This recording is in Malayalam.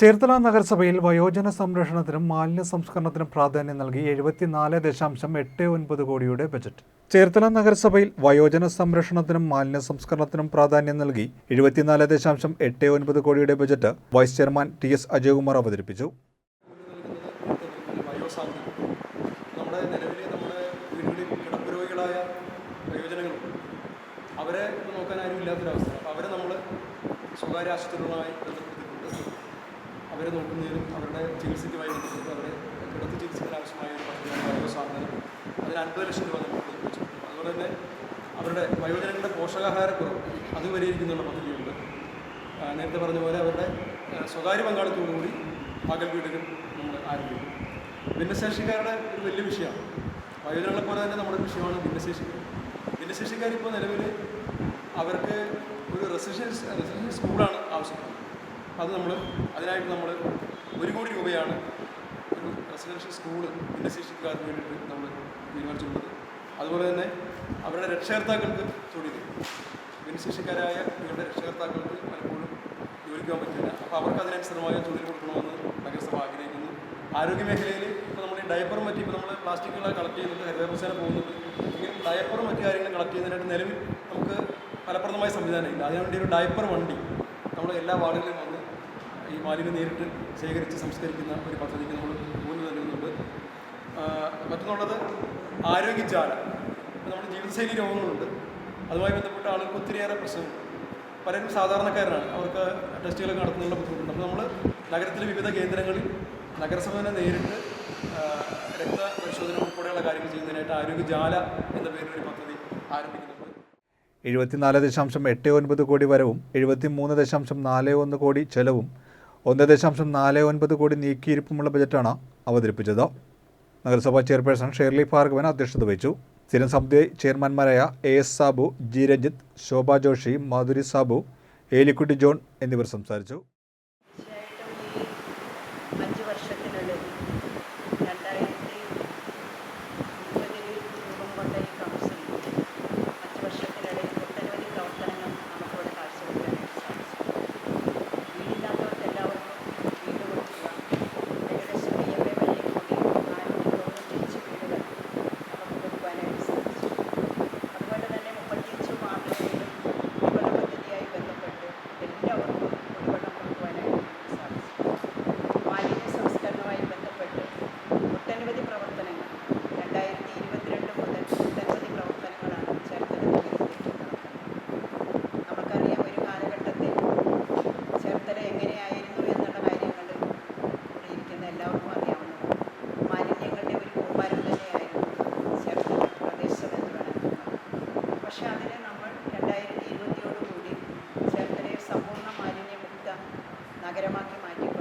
ചേർത്തല നഗരസഭയിൽ വയോജന സംരക്ഷണത്തിനും മാലിന്യ സംസ്കരണത്തിനും പ്രാധാന്യം നൽകി എഴുപത്തിനാല് ദശാംശം എട്ട് ഒൻപത് കോടിയുടെ ബജറ്റ്. ചേർത്തല നഗരസഭയിൽ വയോജന സംരക്ഷണത്തിനും മാലിന്യ സംസ്കരണത്തിനും പ്രാധാന്യം നൽകി എഴുപത്തിനാല് ദശാംശം എട്ട് ഒൻപത് കോടിയുടെ budget vice chairman T S Ajayakumar അവതരിപ്പിച്ചു. നമ്മുടെ അവരെ നോക്കാൻ ആരും ഇല്ലാത്തൊരവസ്ഥ അവരെ നമ്മൾ സ്വകാര്യ ആശുപത്രികളുമായി ബന്ധപ്പെടുത്തിയിട്ടുണ്ട് അവരെ നോക്കുന്നതിനും അവരുടെ ചികിത്സയ്ക്കുമായി ബന്ധപ്പെട്ട് അവരെ കിടത്തി ചികിത്സയ്ക്ക് ആവശ്യമായ ഒരു പദ്ധതിയാണ് വയോസാന്ത്വനം അതിന് അൻപത് ലക്ഷം രൂപ നമ്മൾ വെച്ചിട്ടുണ്ട്. അതുപോലെ തന്നെ അവരുടെ വയോജനങ്ങളുടെ പോഷകാഹാരക്കുറവ് അത് പരിഹരിക്കുന്നുള്ള പദ്ധതിയുണ്ട്. നേരത്തെ പറഞ്ഞ പോലെ അവരുടെ സ്വകാര്യ പങ്കാളിത്തോടുകൂടി പകൽ വീടുകൾ നമ്മൾ ആരംഭിക്കും. ഭിന്നശേഷിക്കാരുടെ ഒരു വലിയ വിഷയമാണ്. വയോജനങ്ങളെ പോലെ തന്നെ നമ്മുടെ വിഷയമാണ് ഭിന്നശേഷിക്കാർ. ഭിന്നശേഷിക്കാരിപ്പോൾ നിലവിൽ അവർക്ക് ഒരു റെസിഡൻസ് റെസിഡൻഷ്യൽ സ്കൂളാണ് ആവശ്യപ്പെടുന്നത്. അത് നമ്മൾ അതിനായിട്ട് നമ്മൾ ഒരു കോടി രൂപയാണ് ഒരു റെസിഡൻഷ്യൽ സ്കൂൾ ഭിന്നശേഷിക്കാർക്ക് വേണ്ടിയിട്ട് നമ്മൾ തീരുമാനിച്ചിട്ടുള്ളത്. അതുപോലെ തന്നെ അവരുടെ രക്ഷകർത്താക്കൾക്ക് തൊഴിൽ ഭിന്നശേഷിക്കാരായ ഇവരുടെ രക്ഷകർത്താക്കൾക്ക് പലപ്പോഴും ജോലിക്ക് പറ്റില്ല. അപ്പോൾ അവർക്ക് അതിനനുസൃതമായ തൊഴിൽ കൊടുക്കണമെന്ന് നഗരസഭ ആഗ്രഹിക്കുന്നു. ആരോഗ്യ മേഖലയിൽ ഇപ്പോൾ നമ്മൾ ഡയപ്പറും മറ്റും ഇപ്പോൾ നമ്മൾ പ്ലാസ്റ്റിക്കുകളെ കളക്ട് ചെയ്യുന്നുണ്ട് ഹരിതകർമ്മസേന പോകുന്നുണ്ട്. എങ്കിലും ഡയപ്പറും മറ്റു കാര്യങ്ങളും കളക്ട് ചെയ്യുന്നതിനായിട്ട് നിലവിൽ നമുക്ക് ഫലപ്രദമായ സംവിധാനമില്ല. അതിനുവേണ്ടി ഒരു ഡയപ്പർ വണ്ടി നമ്മൾ എല്ലാ വാർഡുകളിലും വന്ന് ഈ മാലിന്യം നേരിട്ട് ശേഖരിച്ച് സംസ്കരിക്കുന്ന ഒരു പദ്ധതിക്ക് നമ്മൾ ഊന്നു നൽകുന്നുണ്ട്. മറ്റൊന്നുള്ളത് ആരോഗ്യജാല. നമ്മുടെ ജീവിതശൈലി രോഗങ്ങളുണ്ട്. അതുമായി ബന്ധപ്പെട്ട ആളുകൾക്ക് ഒത്തിരിയേറെ പ്രശ്നമുണ്ട് പലരും സാധാരണക്കാരാണ്. അവർക്ക് ടെസ്റ്റുകളൊക്കെ നടത്തുന്നതിനുള്ള ബുദ്ധിമുട്ടുണ്ട്. അപ്പോൾ നമ്മൾ നഗരത്തിലെ വിവിധ കേന്ദ്രങ്ങളിൽ നഗരസഭ തന്നെ നേരിട്ട് രക്തപരിശോധന ഉൾപ്പെടെയുള്ള കാര്യങ്ങൾ ചെയ്യുന്നതിനായിട്ട് ആരോഗ്യജാല എന്ന പേരിലൊരു പദ്ധതി ആരംഭിക്കുന്നുണ്ട് എഴുപത്തിനാല് ദശാംശം എട്ട് ഒൻപത് കോടി വരവും എഴുപത്തി മൂന്ന് ദശാംശം നാല് ഒന്ന് കോടി ചെലവും ഒന്ന് ദശാംശം നാല് ഒൻപത് കോടി നീക്കിയിരിപ്പുമുള്ള ബജറ്റാണ് അവതരിപ്പിച്ചത്. നഗരസഭാ ചെയർപേഴ്സൺ ഷേർലി ഭാർഗവൻ അധ്യക്ഷത വഹിച്ചു. സ്ഥിരം സമിതി ചെയർമാൻമാരായ A S Sabu G Ranjith Shobha Joshy Madhuri Sabu Elikutty John എന്നിവർ സംസാരിച്ചു. പക്ഷെ അതിനെ നമ്മൾ രണ്ടായിരത്തി ഇരുപത്തിയോടുകൂടി ചേർത്തലയെ സമ്പൂർണ മാലിന്യമുക്ത നഗരമാക്കി മാറ്റി.